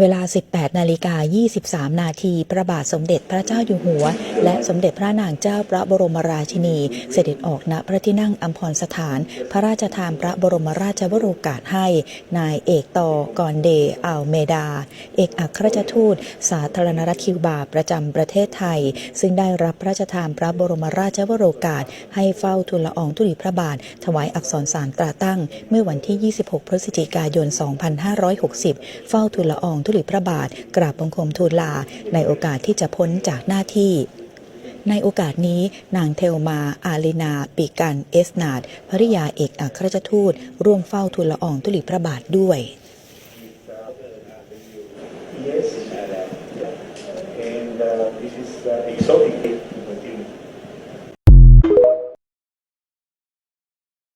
เวลา 18 นาฬิกา 23 นาทีพระบาทสมเด็จพระเจ้าอยู่หัว และสมเด็จพระนางเจ้าพระบรมราชินี เสด็จออกณพระที่นั่งอัมพรสถาน พระราชทานพระบรมราชวโรกาสให้ นายเอกต่อกอนเดอัลเมดา เอกอัครราชทูต สาธารณรัฐคิวบาประจำประเทศไทย ซึ่งได้รับพระราชทานพระบรมราชวโรกาส ให้เฝ้าทูลละอองธุลีพระบาท ถวายอักษรสารตราตั้ง เมื่อวันที่ 26 พฤศจิกายน 2560 เฝ้าทูลละอองทุลีพระบาทกราบบังคมทูลลา ในโอกาสที่จะพ้นจากหน้าที่ในโอกาสนี้นางเทลมา อาลินา ปีกัน เอสนาดภริยาเอกอัครราชทูต ร่วมเฝ้าทูลละอองธุลีพระบาทด้วย